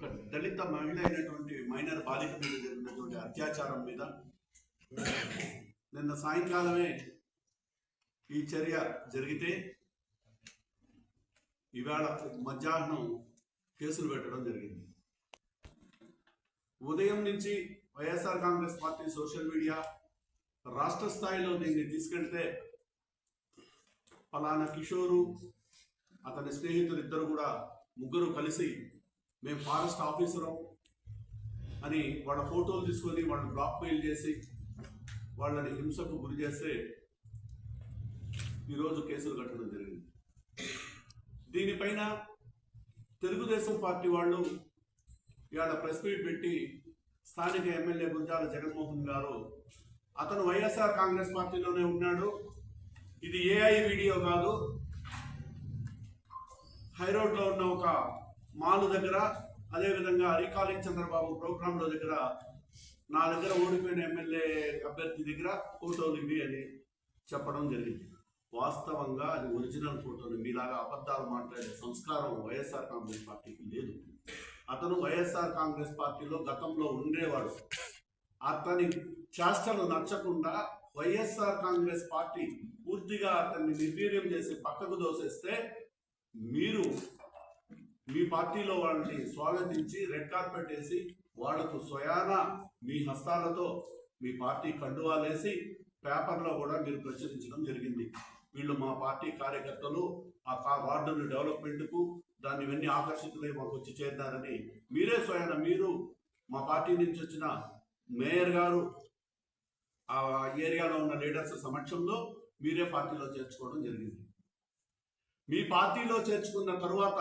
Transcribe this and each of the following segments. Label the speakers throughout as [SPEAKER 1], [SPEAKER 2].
[SPEAKER 1] ఒక దళిత మహిళ అయినటువంటి మైనర్ బాలిక మీద జరిగినటువంటి అత్యాచారం మీద నిన్న సాయంకాలమే ఈ చర్య జరిగితే ఇవాళ మధ్యాహ్నం కేసులు పెట్టడం జరిగింది. ఉదయం నుంచి YSR Congress party social media రాష్ట్ర స్థాయిలో దీన్ని తీసుకెళ్తే పలానా కిషోరు అతని స్నేహితులు ఇద్దరు కూడా ముగ్గురు కలిసి మేము ఫారెస్ట్ ఆఫీసరం అని వాళ్ళ ఫోటోలు తీసుకొని వాళ్ళని బ్లాక్ మెయిల్ చేసి వాళ్ళని హింసకు గురి చేస్తే ఈరోజు కేసులు కట్టడం జరిగింది. దీనిపైన తెలుగుదేశం పార్టీ వాళ్ళు ఇవాళ ప్రెస్ మీట్ పెట్టి స్థానిక ఎమ్మెల్యే గుంజాల జగన్మోహన్ గారు అతను వైఎస్ఆర్ కాంగ్రెస్ పార్టీలోనే ఉన్నాడు. ఇది ఏఐ వీడియో కాదు. హైరోడ్లో ఉన్న ఒక మాల్ దగ్గర అదేవిధంగా రీకాలింగ్ చంద్రబాబు ప్రోగ్రాంల దగ్గర నా దగ్గర ఓడిపోయిన ఎమ్మెల్యే అభ్యర్థి దగ్గర ఫోటోలు ఇవి అని చెప్పడం జరిగింది. వాస్తవంగా అది ఒరిజినల్ ఫోటోలు మీలాగా అబద్ధాలు మాట్లాడే సంస్కారం వైఎస్ఆర్ కాంగ్రెస్ పార్టీకి లేదు. అతను వైఎస్ఆర్ కాంగ్రెస్ పార్టీలో గతంలో ఉండేవాడు. అతని చేష్టలు నచ్చకుండా వైఎస్ఆర్ కాంగ్రెస్ పార్టీ పూర్తిగా అతన్ని నిర్వీర్యం చేసి పక్కకు దోసేస్తే మీరు మీ పార్టీలో వాళ్ళని స్వాగతించి రెడ్ కార్పెట్ వేసి వాళ్ళకు స్వయాన మీ హస్తాలతో మీ పార్టీ కండువాలేసి పేపర్లో కూడా మీరు ప్రచురించడం జరిగింది. వీళ్ళు మా పార్టీ కార్యకర్తలు ఆ వార్డును డెవలప్మెంట్కు దాన్ని ఇవన్నీ ఆకర్షితులై మాకు వచ్చి చేద్దారని మీరే స్వయాన మీరు మా పార్టీ నుంచి వచ్చిన మేయర్ గారు ఆ ఏరియాలో ఉన్న లీడర్స్ సమక్షంలో మీరే పార్టీలో చేర్చుకోవడం జరిగింది. మీ పార్టీలో చేర్చుకున్న తరువాత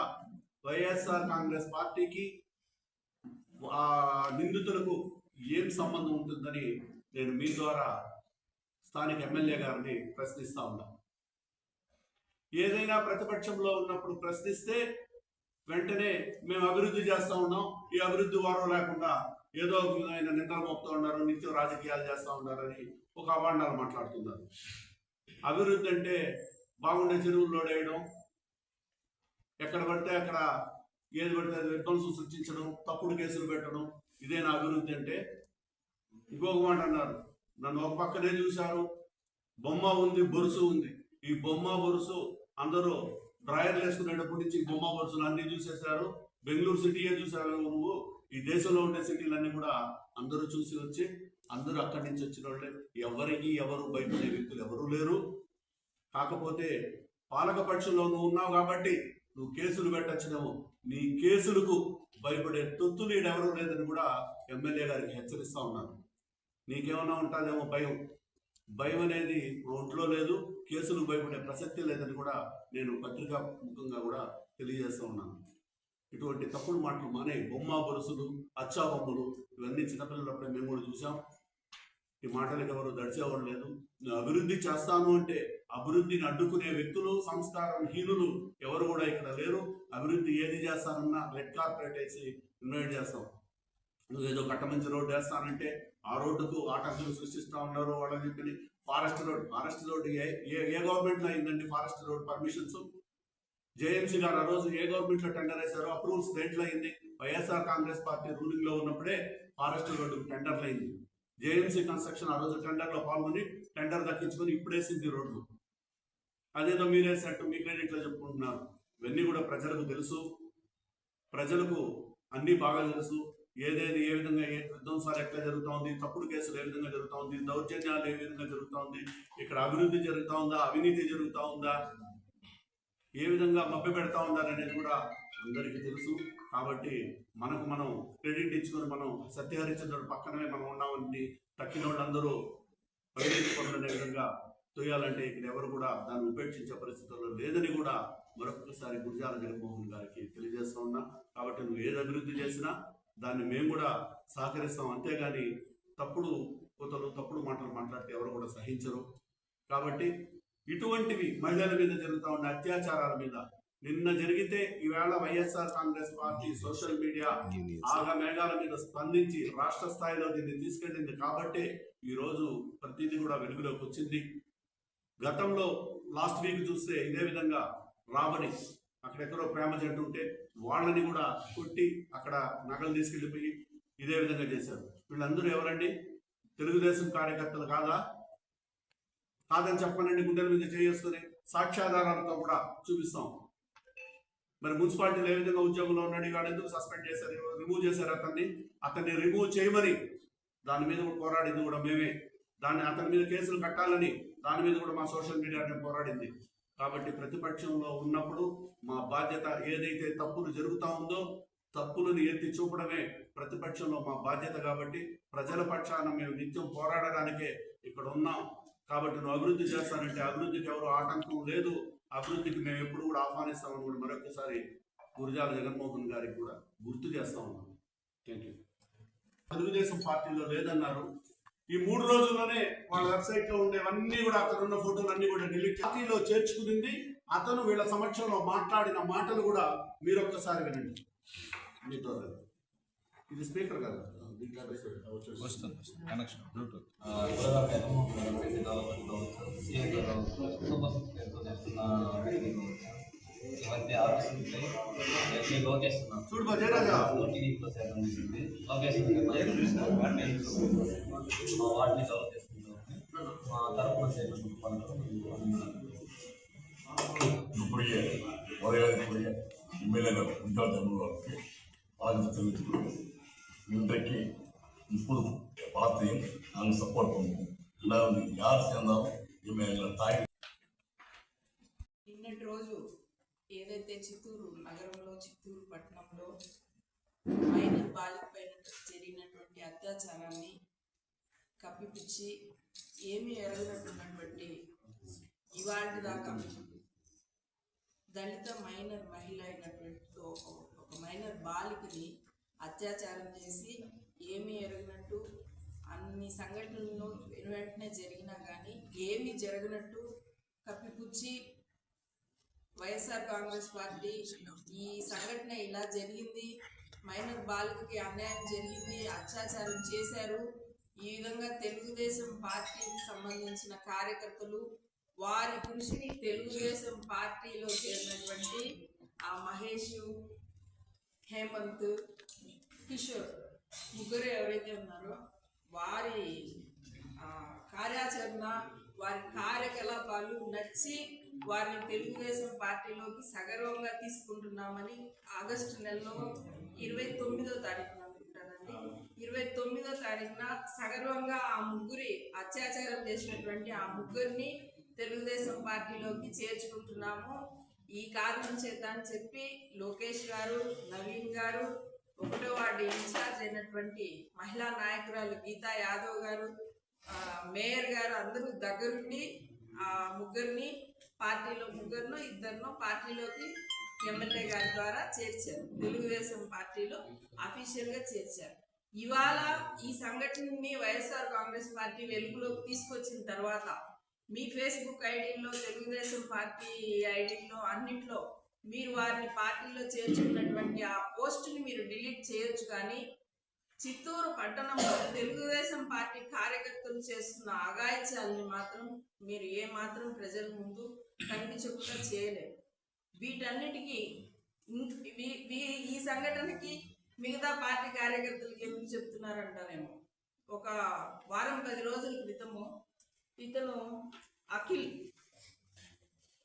[SPEAKER 1] వైఎస్ఆర్ కాంగ్రెస్ పార్టీకి ఆ నిందితులకు ఏం సంబంధం ఉంటుందని నేను మీ ద్వారా స్థానిక ఎమ్మెల్యే గారిని ప్రశ్నిస్తా ఉన్నా. ఏదైనా ప్రతిపక్షంలో ఉన్నప్పుడు ప్రశ్నిస్తే వెంటనే మేము అభివృద్ధి చేస్తూ ఉన్నాం. ఈ అభివృద్ధి వారం లేకుండా ఏదో ఒక విధమైన నిద్ర మోపుతూ ఉన్నారు నిత్యం రాజకీయాలు చేస్తూ ఉన్నారని ఒక అవాండాలు మాట్లాడుతున్నారు. అభివృద్ధి అంటే బాగుండే చెరువుల్లో వేయడం ఎక్కడ పడితే అక్కడ ఏది పడితే అది విధ్వంసం సృష్టించడం తప్పుడు కేసులు పెట్టడం ఇదే నా అభివృద్ధి అంటే ఇంకొక మాట అన్నారు. నన్ను ఒక పక్కనే చూశారు. బొమ్మ ఉంది బొరుసు ఉంది. ఈ బొమ్మ బొరుసు అందరూ డ్రాయర్లు వేసుకునేటప్పటి నుంచి బొమ్మ బొరుసులు అన్ని చూసేశారు. బెంగళూరు సిటీయే చూసారు నువ్వు. ఈ దేశంలో ఉండే సిటీలన్నీ కూడా అందరూ చూసి వచ్చి అందరూ అక్కడి నుంచి వచ్చిన వాళ్ళే. ఎవరికి ఎవరు భయపడే వ్యక్తులు ఎవరూ లేరు. కాకపోతే పాలక పక్షంలో నువ్వు ఉన్నావు కాబట్టి నువ్వు కేసులు పెట్టచ్చినావు. నీ కేసులకు భయపడే తొత్తు ఎవరూ లేదని కూడా ఎమ్మెల్యే గారికి హెచ్చరిస్తా ఉన్నాను. నీకేమన్నా ఉంటుందేమో భయం. భయం అనేది ఒంట్లో లేదు కేసులు భయపడే ప్రసక్తి లేదని కూడా నేను పత్రికా ముఖంగా కూడా తెలియజేస్తూ ఉన్నాను. ఇటువంటి తప్పుడు మాటలు మానే బొమ్మ బొరుసులు అచ్చా బొమ్మలు ఇవన్నీ చిన్నపిల్లలప్పుడే మేము కూడా చూసాం ఈ మాటలకు ఎవరు దడిచేవాడు లేదు. అభివృద్ధి చేస్తాను అంటే అభివృద్ధిని అడ్డుకునే వ్యక్తులు సంస్కారం హీనులు ఎవరు కూడా ఇక్కడ లేరు. అభివృద్ధి ఏది చేస్తానన్నా రెడ్ కార్పెట్ వేసి ఇన్వైట్ చేస్తాం. నువ్వు ఏదో కట్టమంచి రోడ్డు వేస్తానంటే ఆ రోడ్డుకు ఆటంకులు సృష్టిస్తా ఉన్నారు వాళ్ళని చెప్పి forest road forest road A A- A అయిందండి ఫారెస్ట్ రోడ్ పర్మిషన్స్ జేఎంసీ గారు ఆ రోజు ఏ గవర్నమెంట్లో టెండర్ వేశారో అప్రూవల్స్ దేంట్లో అయింది. వైఎస్ఆర్ కాంగ్రెస్ పార్టీ రూలింగ్లో ఉన్నప్పుడే ఫారెస్ట్ రోడ్డు టెండర్లు అయింది జేఎంసీ కన్స్ట్రక్షన్ ఆ రోజు టెండర్లో పాల్గొని టెండర్ దక్కించుకొని ఇప్పుడేసింది రోడ్లు అదేదో మీరేసినట్టు మీ క్రెడిట్లో చెప్పుకుంటున్నారు. ఇవన్నీ కూడా ప్రజలకు తెలుసు. ప్రజలకు అన్నీ బాగా తెలుసు. ఏదేది ఏ విధంగా ఏ విధ్వంసాలు ఎట్లా జరుగుతోంది తప్పుడు కేసులు ఏ విధంగా జరుగుతోంది దౌర్జన్యాలు ఏ విధంగా జరుగుతోంది ఇక్కడ అభివృద్ధి జరుగుతూ ఉందా అవినీతి జరుగుతూ ఉందా ఏ విధంగా మభ్య పెడతా ఉన్నారనేది కూడా అందరికీ తెలుసు. కాబట్టి మనకు మనం క్రెడిట్ ఇచ్చుకొని మనం సత్యహరిచంద్రుడు పక్కనే మనం ఉన్నామని తక్కిన వాళ్ళందరూ అవినీతి విధంగా తోయాలంటే ఇక్కడ ఎవరు కూడా దాన్ని ఉపేక్షించే పరిస్థితుల్లో లేదని కూడా మరొకసారి గురిజాల జగన్మోహన్ గారికి తెలియజేస్తా ఉన్నా. కాబట్టి నువ్వు ఏది అభివృద్ధి చేసినా దాన్ని మేము కూడా సహకరిస్తాం. అంతేగాని తప్పుడు కోతలు తప్పుడు మాటలు మాట్లాడితే ఎవరు కూడా సహించరు. కాబట్టి ఇటువంటివి మహిళల మీద జరుగుతూ ఉన్న అత్యాచారాల మీద నిన్న జరిగితే ఈవేళ YSR Congress party social media ఆగ మేఘాల మీద స్పందించి రాష్ట్ర స్థాయిలో దీన్ని తీసుకెళ్ళింది. కాబట్టి ఈ రోజు ప్రతిదీ కూడా వెలుగులోకి వచ్చింది. గతంలో లాస్ట్ వీక్ చూస్తే ఇదే విధంగా రాబడి అక్కడెక్కడో ప్రేమ జంట ఉంటే వాళ్ళని కూడా కొట్టి అక్కడ నగలు తీసుకెళ్ళిపోయి ఇదే విధంగా చేశారు. వీళ్ళందరూ ఎవరండి? తెలుగుదేశం కార్యకర్తలు కాదా? కాదని చెప్పనండి గుండెల మీద చేసుకుని సాక్ష్యాధారాలతో కూడా చూపిస్తాం. మరి మున్సిపాలిటీలో ఏ విధంగా ఉద్యోగంలో ఉన్నాడు వాడు ఎందుకు సస్పెండ్ చేశారు రిమూవ్ చేశారు అతన్ని? అతన్ని రిమూవ్ చేయమని. దాని మీద కూడా పోరాడింది కూడా మేమే. దాన్ని అతని మీద కేసులు కట్టాలని దాని మీద కూడా మా సోషల్ మీడియా పోరాడింది. కాబట్టి ప్రతిపక్షంలో ఉన్నప్పుడు మా బాధ్యత ఏదైతే తప్పులు జరుగుతూ ఉందో తప్పులను ఎత్తి చూపడమే ప్రతిపక్షంలో మా బాధ్యత కాబట్టి ప్రజల పక్షాన మేము నిత్యం పోరాడడానికే ఇక్కడ ఉన్నాం. కాబట్టి నువ్వు అభివృద్ధి చేస్తానంటే అభివృద్ధికి ఎవరు ఆటంకం లేదు. అభివృద్ధికి మేము ఎప్పుడు కూడా ఆహ్వానిస్తామని కూడా మరొకసారి గురజాల జగన్మోహన్ గారికి కూడా గుర్తు చేస్తా ఉన్నాం. థ్యాంక్ యూ తెలుగుదేశం పార్టీలో లేదన్నారు. ఈ మూడు రోజుల్లోనే వాళ్ళ వెబ్సైట్లో ఉండేవన్నీ కూడా అతను ఉన్న ఫోటోలు అన్ని కూడా డిలీట్ పార్టీలో చేర్చుకుంది. అతను వీళ్ళ సమక్షంలో మాట్లాడిన మాటలు కూడా మీరు ఒక్కసారి వినండి. మీతో ఇది స్పీకర్ కదా. వస్తుంది
[SPEAKER 2] వస్తుంది కనెక్షన్ బ్లూటూత్
[SPEAKER 3] ఇవన్నీ ఆఫీస్ ఉంటాయి నేను లోకేష్
[SPEAKER 1] చూడు
[SPEAKER 3] లోకేష్ వాటిని డెవలప్ చేసుకుంటాం మా తరఫున చేయమని
[SPEAKER 4] ఇప్పుడు ఇప్పుడు ఎమ్మెల్యేలో ఉంటాం తమ్ముడు వాళ్ళకి ఆలోచించుకుంటాం இன்றைக்கு இப்பொழுது பலத்தையும் நாங்கள் சப்போர்ட் பண்ணுவோம் ரெண்டாவது யார் சேர்ந்தாலும் இவங்க எங்களை தாய்
[SPEAKER 5] నిన్నటి రోజు ఏదైతే చిత్తూరు నగరంలో చిత్తూరు పట్టణంలో మైనర్ బాలిక పైన జరిగినటువంటి అత్యాచారాన్ని కప్పిపుచ్చి ఏమీ ఎరగనట్టున్నటువంటి ఇవాళ దాకా దళిత మైనర్ మహిళ అయినటువంటి ఒక- ఒక మైనర్ బాలికని అత్యాచారం చేసి ఏమీ ఎరగనట్టు అన్ని సంఘటనలు వెంటనే జరిగినా కానీ ఏమీ జరగనట్టు కప్పిపుచ్చి వైఎస్ఆర్ కాంగ్రెస్ పార్టీ ఈ సంఘటన ఇలా జరిగింది మైనర్ బాలికకి అన్యాయం జరిగింది అత్యాచారం చేశారు. ఈ విధంగా తెలుగుదేశం పార్టీకి సంబంధించిన కార్యకర్తలు వారి కృషిని తెలుగుదేశం పార్టీలో చేరినటువంటి ఆ మహేష్ హేమంత్ కిషోర్ ముగ్గురు ఎవరైతే ఉన్నారో వారి కార్యాచరణ వారి కార్యకలాపాలు నచ్చి వారిని తెలుగుదేశం పార్టీలోకి సగర్వంగా తీసుకుంటున్నామని ఆగస్టు నెలలో ఇరవై తొమ్మిదో తారీఖున అనుకుంటానండి ఇరవై తొమ్మిదో తారీఖున సగర్వంగా ఆ ముగ్గురి అత్యాచారం చేసినటువంటి ఆ ముగ్గురిని తెలుగుదేశం పార్టీలోకి చేర్చుకుంటున్నాము. ఈ కారణం చేద్దామని చెప్పి లోకేష్ గారు నవీన్ గారు ఒకటో వార్డు ఇన్ఛార్జ్ అయినటువంటి మహిళా నాయకురాలు గీతా యాదవ్ గారు మేయర్ గారు అందరూ దగ్గరుండి ఆ ముగ్గురిని పార్టీలో ముగ్గురును ఇద్దరును పార్టీలోకి ఎమ్మెల్యే గారి ద్వారా చేర్చారు. తెలుగుదేశం పార్టీలో అఫీషియల్గా చేర్చారు. ఇవాళ ఈ సంఘటనని వైఎస్ఆర్ కాంగ్రెస్ పార్టీ వెలుగులోకి తీసుకొచ్చిన తర్వాత మీ ఫేస్బుక్ ఐడీల్లో తెలుగుదేశం పార్టీ ఐడీల్లో అన్నిట్లో మీరు వారిని పార్టీలో చేర్చుకున్నటువంటి ఆ పోస్టుని మీరు డిలీట్ చేయొచ్చు కానీ చిత్తూరు పట్టణంలో తెలుగుదేశం పార్టీ కార్యకర్తలు చేస్తున్న అగాయిత్యాలని మాత్రం మీరు ఏ మాత్రం ప్రజల ముందు కనిపించకుండా చేయలేరు. వీటన్నిటికీ ఈ సంఘటనకి మిగతా పార్టీ కార్యకర్తలకి ఎందుకు చెప్తున్నారంటారేమో? ఒక వారం పది రోజుల క్రితము ఇతను అఖిల్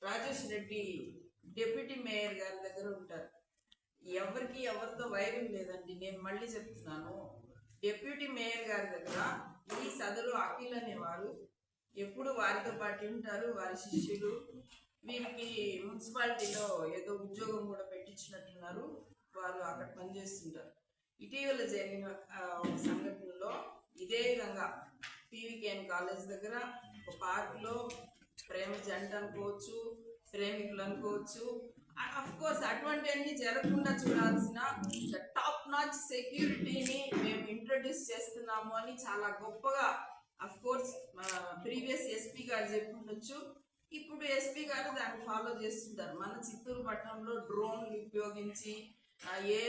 [SPEAKER 5] రాజేష్ రెడ్డి డెప్యూటీ మేయర్ గారి దగ్గర ఉంటారు. ఎవరికి ఎవరితో వైరం లేదండి. నేను మళ్ళీ చెప్తున్నాను. డిప్యూటీ మేయర్ గారి దగ్గర ఈ సదరు అఖిల్ అనేవారు ఎప్పుడు వారితో పాటు ఉంటారు వారి శిష్యులు. వీరికి మున్సిపాలిటీలో ఏదో ఉద్యోగం కూడా పెట్టించినట్టున్నారు. వారు అక్కడ పనిచేస్తుంటారు. ఇటీవల జరిగిన సంఘటనలో ఇదే విధంగా పీవీకేఎన్ కాలేజ్ దగ్గర ఒక పార్కులో ప్రేమ జంట అనుకోవచ్చు ప్రేమికులు అనుకోవచ్చు అఫ్ కోర్స్ అటువంటివన్నీ జరగకుండా చూడాల్సిన టాప్ నాచ్ సెక్యూరిటీని మేము ఇంట్రడ్యూస్ చేస్తున్నాము అని చాలా గొప్పగా అఫ్ కోర్స్ ప్రీవియస్ ఎస్పీ గారు చెప్పి ఇప్పుడు ఎస్పీ గారు దాన్ని ఫాలో చేస్తుంటారు. మన చిత్తూరు పట్టణంలో డ్రోన్లు ఉపయోగించి ఏ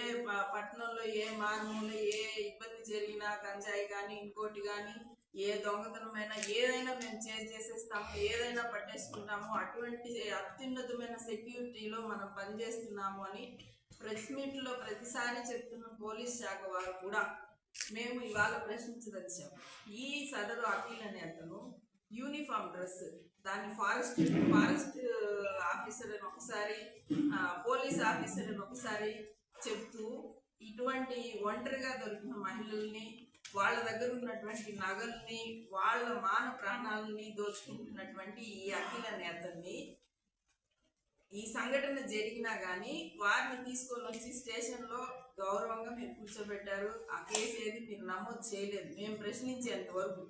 [SPEAKER 5] పట్టణంలో ఏ మార్గంలో ఏ ఇబ్బంది జరిగినా గంజాయి కానీ ఇంకోటి కానీ ఏ దొంగతనమైనా ఏదైనా మేము చేసి చేసేస్తాము ఏదైనా పట్టేసుకుంటాము అటువంటి అత్యున్నతమైన సెక్యూరిటీలో మనం పనిచేస్తున్నాము అని ప్రెస్ మీట్లో ప్రతిసారి చెప్తున్న పోలీస్ శాఖ వారు కూడా మేము ఇవాళ ప్రశ్నించదలిచాం ఈ సదరు అఖిల్ అనే అతను యూనిఫామ్ డ్రెస్ దాన్ని ఫారెస్ట్ ఫారెస్ట్ ఆఫీసర్ అని ఒకసారి పోలీస్ ఆఫీసర్ అని ఒకసారి చెప్తూ ఇటువంటి ఒంటరిగా దొరికిన మహిళల్ని వాళ్ళ దగ్గర ఉన్నటువంటి నగల్ని వాళ్ళ మాన ప్రాణాలని దోచుకుంటున్నటువంటి ఈ అఖిల నేతల్ని ఈ సంఘటన జరిగినా కానీ వారిని తీసుకొని వచ్చి స్టేషన్లో గౌరవంగా మీరు కూర్చోబెట్టారు. ఆ కేసు ఏది మీరు నమోదు చేయలేదు. మేము ప్రశ్నించేంత వరకు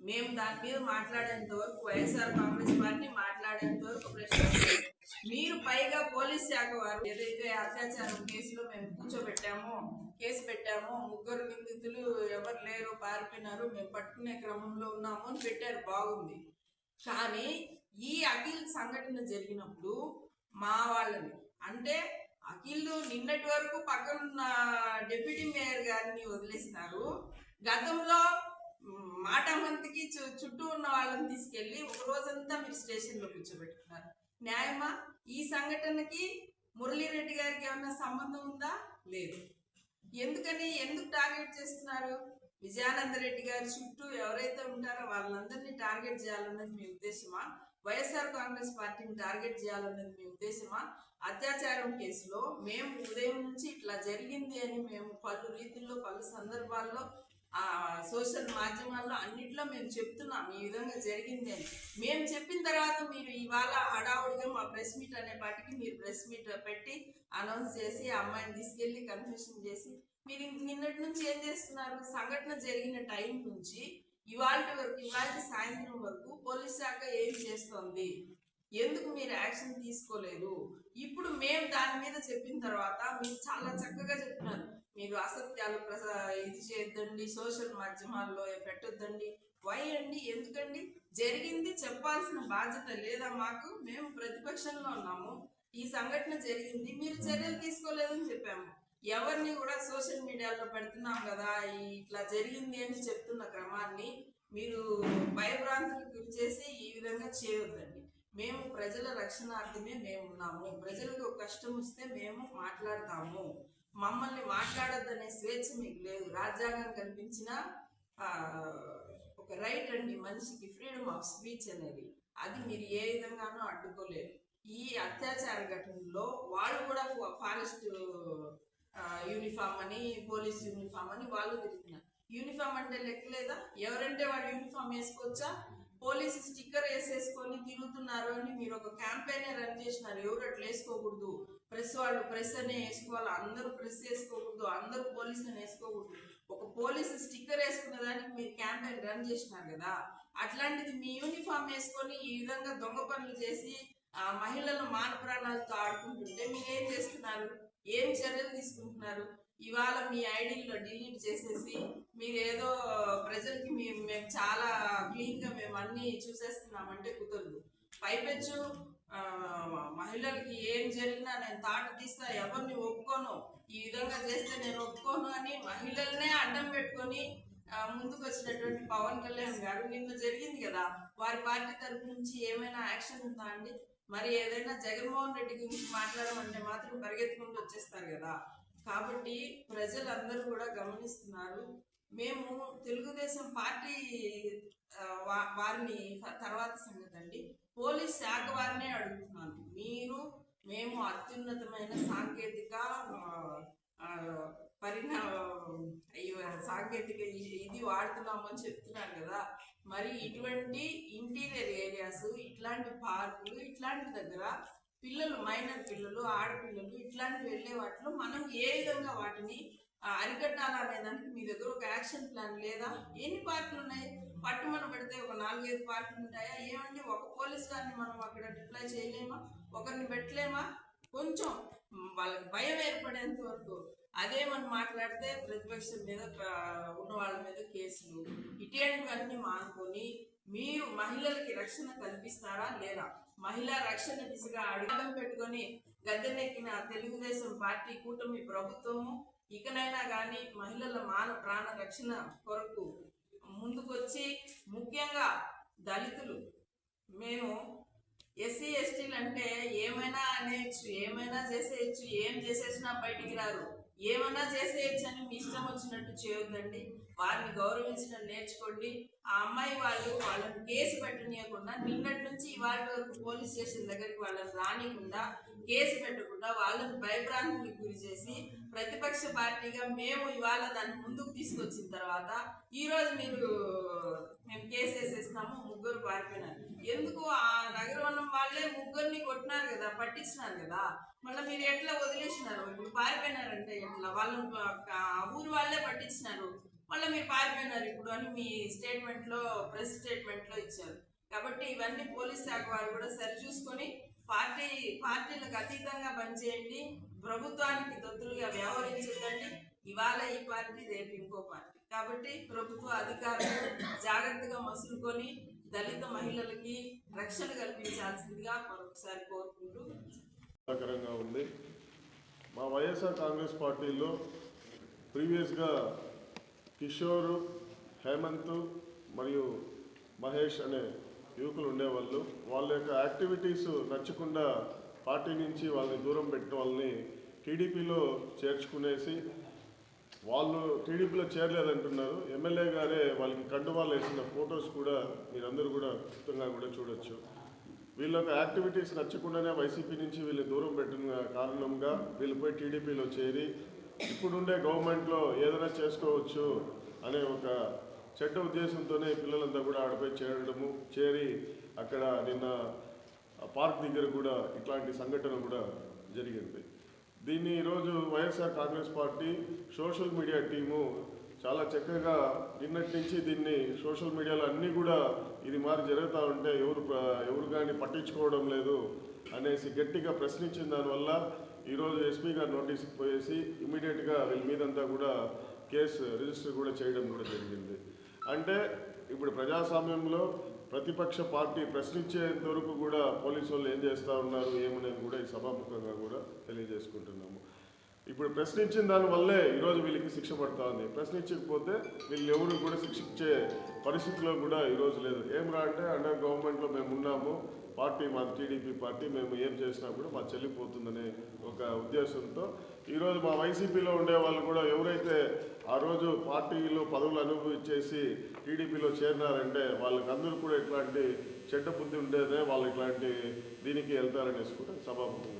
[SPEAKER 5] మేము దాని మీద మాట్లాడేంత వరకు వైఎస్ఆర్ కాంగ్రెస్ పార్టీ మాట్లాడేంత వరకు ప్రశ్నించలేదు. మీరు పైగా పోలీస్ శాఖ వారు ఏదైతే అత్యాచారం కేసులో మేము కూర్చోబెట్టామో కేసు పెట్టాము. ముగ్గురు నిందితులు ఎవరు లేరు పారిపోయినారు. మేము పట్టుకునే క్రమంలో ఉన్నాము అని పెట్టారు. బాగుంది. కానీ ఈ అఖిల్ సంఘటన జరిగినప్పుడు మా వాళ్ళని అంటే అఖిల్ నిన్నటి వరకు పక్కనున్న డిప్యూటీ మేయర్ గారిని వదిలేసినారు. గతంలో మాట మంత్రికి చు- చుట్టూ ఉన్న వాళ్ళని తీసుకెళ్ళి ఒక రోజంతా మీరు స్టేషన్లో కూర్చోబెట్టుకున్నారు. న్యాయమా? ఈ సంఘటనకి మురళీరెడ్డి గారికి ఏమన్నా సంబంధం ఉందా? లేదు. ఎందుకని ఎందుకు టార్గెట్ చేస్తున్నారు? విజయానందరెడ్డి గారి చుట్టూ ఎవరైతే ఉంటారో వాళ్ళందరినీ టార్గెట్ చేయాలన్నది మీ ఉద్దేశమా? వైఎస్ఆర్ కాంగ్రెస్ పార్టీని టార్గెట్ చేయాలన్నది మీ ఉద్దేశమా? అత్యాచారం కేసులో మేము ఉదయం నుంచి ఇట్లా జరిగింది అని మేము పలు రీతుల్లో పలు సందర్భాల్లో సోషల్ మాధ్యమాల్లో అన్నిట్లో మేము చెప్తున్నాం ఈ విధంగా జరిగింది అని. మేము చెప్పిన తర్వాత మీరు ఇవాళ హడావుడిగా మా ప్రెస్ మీట్ అనే పాటికి మీరు ప్రెస్ మీట్ పెట్టి అనౌన్స్ చేసి అమ్మాయిని తీసుకెళ్ళి కన్ఫెషన్ చేసి మీరు నిన్నటి నుంచి ఏం చేస్తున్నారు? సంఘటన జరిగిన టైం నుంచి ఇవాళ వరకు ఇవాళ సాయంత్రం వరకు పోలీస్ శాఖ ఏం చేస్తోంది? ఎందుకు మీరు యాక్షన్ తీసుకోలేదు? ఇప్పుడు మేము దాని మీద చెప్పిన తర్వాత మీరు చాలా చక్కగా చెప్పినారు. మీరు అసత్యాలు ప్రసా ఇది చేయొద్దండి సోషల్ మాధ్యమాల్లో పెట్టొద్దండి? వై అండి? ఎందుకండి? జరిగింది చెప్పాల్సిన బాధ్యత లేదా మాకు? మేము ప్రతిపక్షంలో ఉన్నాము. ఈ సంఘటన జరిగింది. మీరు చర్యలు తీసుకోలేదని చెప్పాము. ఎవరిని కూడా సోషల్ మీడియాలో పెడుతున్నాం కదా ఇట్లా జరిగింది అని చెప్తున్న క్రమాన్ని మీరు భయభ్రాంతులకు గురి చేసి ఈ విధంగా చేయొద్దండి. మేము ప్రజల రక్షణార్థమే మేము ఉన్నాము. ప్రజలకు కష్టం వస్తే మేము మాట్లాడతాము. మమ్మల్ని మాట్లాడద్దనే స్వేచ్ఛ మీకు లేదు. రాజ్యాంగం కల్పించిన ఒక రైట్ అండి మనిషికి ఫ్రీడమ్ ఆఫ్ స్పీచ్ అనేది. అది మీరు ఏ విధంగానూ అడ్డుకోలేరు. ఈ అత్యాచార ఘటనలో వాళ్ళు కూడా ఫారెస్ట్ యూనిఫామ్ అని పోలీస్ యూనిఫామ్ అని వాళ్ళు తిరుగుతున్నారు. యూనిఫామ్ అంటే లెక్కలేదా? ఎవరంటే వాళ్ళు యూనిఫామ్ వేసుకోవచ్చా? పోలీసు స్టిక్కర్ వేసేసుకొని తిరుగుతున్నారు అని మీరు ఒక క్యాంపెయిన్ రన్ చేసినారు. ఎవరు అట్లా వేసుకోకూడదు. ప్రెస్ వాళ్ళు ప్రెస్ అనే వేసుకోవాలి. అందరూ ప్రెస్ వేసుకోకూడదు. అందరూ పోలీస్ అని వేసుకోకూడదు. ఒక పోలీసు స్టిక్కర్ వేసుకున్న దానికి మీరు క్యాంపెయిన్ రన్ చేసినారు కదా. అట్లాంటిది మీ యూనిఫామ్ వేసుకొని ఈ విధంగా దొంగ పనులు చేసి ఆ మహిళల మాన ప్రాణాలతో ఆడుకుంటుంటే మీరు ఏం చేస్తున్నారు? ఏం చర్యలు తీసుకుంటున్నారు? ఇవాళ మీ ఐడీలో డిలీట్ చేసేసి మీరు ఏదో ప్రజలకి మేము మేము చాలా క్లీన్గా మేము అన్నీ చూసేస్తున్నామంటే కుదరదు. పైపెచ్చు మహిళలకి ఏం జరిగినా నేను తాట తీస్తా ఎవరిని ఒప్పుకోను. ఈ విధంగా చేస్తే నేను ఒప్పుకోను అని మహిళలనే అడ్డం పెట్టుకొని ముందుకు వచ్చినటువంటి పవన్ కళ్యాణ్ గారు నిన్న జరిగింది కదా వారి పార్టీ తరపు నుంచి ఏమైనా యాక్షన్ ఉందా అండి? మరి ఏదైనా జగన్మోహన్ రెడ్డి గురించి మాట్లాడమంటే మాత్రం పరిగెత్తుకుంటూ వచ్చేస్తారు కదా. కాబట్టి ప్రజలందరూ కూడా గమనిస్తున్నారు. మేము తెలుగుదేశం పార్టీ వారిని తర్వాత సంగతి అండి. పోలీస్ శాఖ వారినే అడుగుతున్నాను. మీరు మేము అత్యున్నతమైన సాంకేతిక పరిణా సాంకేతిక ఇది వాడుతున్నామని చెప్తున్నాను కదా. మరి ఇటువంటి ఇంటీరియర్ ఏరియాస్ ఇట్లాంటి పార్కులు ఇట్లాంటి దగ్గర పిల్లలు మైనర్ పిల్లలు ఆడపిల్లలు ఇట్లాంటి వెళ్ళే వాటిలో మనం ఏ విధంగా వాటిని అరికట్టాలా అరికట్టాలనే దానికి మీ దగ్గర ఒక యాక్షన్ ప్లాన్ లేదా? ఎన్ని పార్కులు ఉన్నాయి? పట్టుమని పెడితే ఒక నాలుగైదు పార్కులు ఉంటాయా? ఏమండి? ఒక పోలీస్ గారిని మనం అక్కడ డిప్లై చేయలేమా? ఒకరిని పెట్టలేమా? కొంచెం వాళ్ళకి భయం ఏర్పడేంత వరకు అదే మనం మాట్లాడితే ప్రతిపక్షం మీద ఉన్న వాళ్ళ మీద కేసులు ఇటువంటివన్నీ మానుకొని మీరు మహిళలకి రక్షణ కల్పిస్తారా లేదా? మహిళా రక్షణ దిశగా అడుగుదం పెట్టుకొని గద్దెనెక్కిన తెలుగుదేశం పార్టీ కూటమి ప్రభుత్వము ఇకనైనా కానీ మహిళల మాన ప్రాణ రక్షణ కొరకు ముందుకొచ్చి ముఖ్యంగా దళితులు. మేము ఎస్సీ ఎస్టీలు అంటే ఏమైనా అనేయచ్చు ఏమైనా చేసేయచ్చు ఏం చేసేసినా బయటికి రారు. ఏమైనా చేసేయచ్చు అని మీ ఇష్టం వచ్చినట్టు చేయొద్దండి. వారిని గౌరవించడం నేర్చుకోండి. ఆ అమ్మాయి వాళ్ళు వాళ్ళని కేసు పెట్టనీయకుండా నిన్నటి నుంచి ఇవాళ వరకు పోలీస్ స్టేషన్ దగ్గరికి వాళ్ళని రానియకుండా కేసు పెట్టకుండా వాళ్ళని భయభ్రాంతులకు గురి చేసి ప్రతిపక్ష పార్టీగా మేము ఇవాళ దాన్ని ముందుకు తీసుకొచ్చిన తర్వాత ఈ రోజు మీరు మేము కేసు వేసేస్తాము ముగ్గురు పారిపోయినారు. ఎందుకు ఆ నగరవనం వాళ్ళే ముగ్గురిని కొట్టినారు కదా పట్టించినారు కదా? మళ్ళీ మీరు ఎట్లా వదిలేసినారు? ఇప్పుడు పారిపోయినారంటే ఎట్లా? వాళ్ళని ఊరు వాళ్ళే పట్టించినారు. మళ్ళీ మీరు పారిపోయినారు ఇప్పుడు అని మీ స్టేట్మెంట్లో ప్రెస్ స్టేట్మెంట్లో ఇచ్చారు. కాబట్టి ఇవన్నీ పోలీస్ శాఖ వారు కూడా సరి చూసుకొని పార్టీ పార్టీలకు అతీతంగా పనిచేయండి. ప్రభుత్వానికి దొత్తులుగా వ్యవహరించద్దండి ఇవాళ ఈ పార్టీ రేపు ఇంకో పార్టీ. కాబట్టి ప్రభుత్వ అధికారులు జాగ్రత్తగా మసులుకొని దళిత మహిళలకి రక్షణ కల్పించాల్సిందిగా మరొకసారి కోరుకుంటూ
[SPEAKER 2] ఉంది. మా వైఎస్ఆర్ కాంగ్రెస్ పార్టీలో ప్రీవియస్గా కిషోర్ హేమంత్ మరియు మహేష్ అనే యువకులు ఉండేవాళ్ళు. వాళ్ళ యొక్క యాక్టివిటీస్ నచ్చకుండా పార్టీ నుంచి వాళ్ళని దూరం పెట్టిన వాళ్ళని టీడీపీలో చేర్చుకునేసి వాళ్ళు టీడీపీలో చేరలేదంటున్నారు. ఎమ్మెల్యే గారే వాళ్ళకి కండువాలు వేసిన ఫొటోస్ కూడా మీరందరూ కూడా క్లుప్తంగా కూడా చూడొచ్చు. వీళ్ళ యొక్క యాక్టివిటీస్ నచ్చకుండానే వైసీపీ నుంచి వీళ్ళు దూరం పెట్టిన కారణంగా వీళ్ళు పోయి టీడీపీలో చేరి ఇప్పుడుండే గవర్నమెంట్లో ఏదైనా చేసుకోవచ్చు అనే ఒక చెడ్డ ఉద్దేశంతోనే పిల్లలంతా కూడా ఆడపై చేరడము చేరి అక్కడ నిన్న పార్క్ దగ్గర కూడా ఇట్లాంటి సంఘటన కూడా జరిగింది. దీన్ని ఈరోజు YSR Congress party social media team చాలా చక్కగా నిన్నటి నుంచి దీన్ని సోషల్ మీడియాలో అన్నీ కూడా ఇది మారి జరుగుతూ ఉంటే ఎవరు ఎవరు కానీ పట్టించుకోవడం లేదు అనేసి గట్టిగా ప్రశ్నించిన దానివల్ల ఈరోజు ఎస్పీ గారు నోటీస్ పోయేసి ఇమీడియట్గా వీళ్ళ మీదంతా కూడా కేసు రిజిస్టర్ కూడా చేయడం కూడా జరిగింది. అంటే ఇప్పుడు ప్రజాస్వామ్యంలో ప్రతిపక్ష పార్టీ ప్రశ్నించేంత వరకు కూడా పోలీసు వాళ్ళు ఏం చేస్తూ ఉన్నారు ఏమనేది కూడా ఈ సభాముఖంగా కూడా తెలియజేసుకుంటున్నాము. ఇప్పుడు ప్రశ్నించిన దానివల్లే ఈరోజు వీళ్ళకి శిక్ష పడుతూ ఉంది. ప్రశ్నించకపోతే వీళ్ళు ఎవరు కూడా శిక్షించే పరిస్థితిలో కూడా ఈరోజు లేదు. ఏం రా అంటే అండర్ గవర్నమెంట్లో మేము ఉన్నాము పార్టీ మాది టీడీపీ పార్టీ మేము ఏం చేసినా కూడా మా చెల్లిపోతుందనే ఒక ఉద్దేశంతో ఈరోజు మా వైసీపీలో ఉండే వాళ్ళు కూడా ఎవరైతే ఆ రోజు పార్టీలో పదవులు అనుభవించేసి టీడీపీలో చేరినారంటే వాళ్ళకి అందరూ కూడా ఇట్లాంటి చెడ్డ బుద్ధి ఉండేదే వాళ్ళు ఇట్లాంటి దీనికి వెళ్తారనేసి కూడా సభాపతి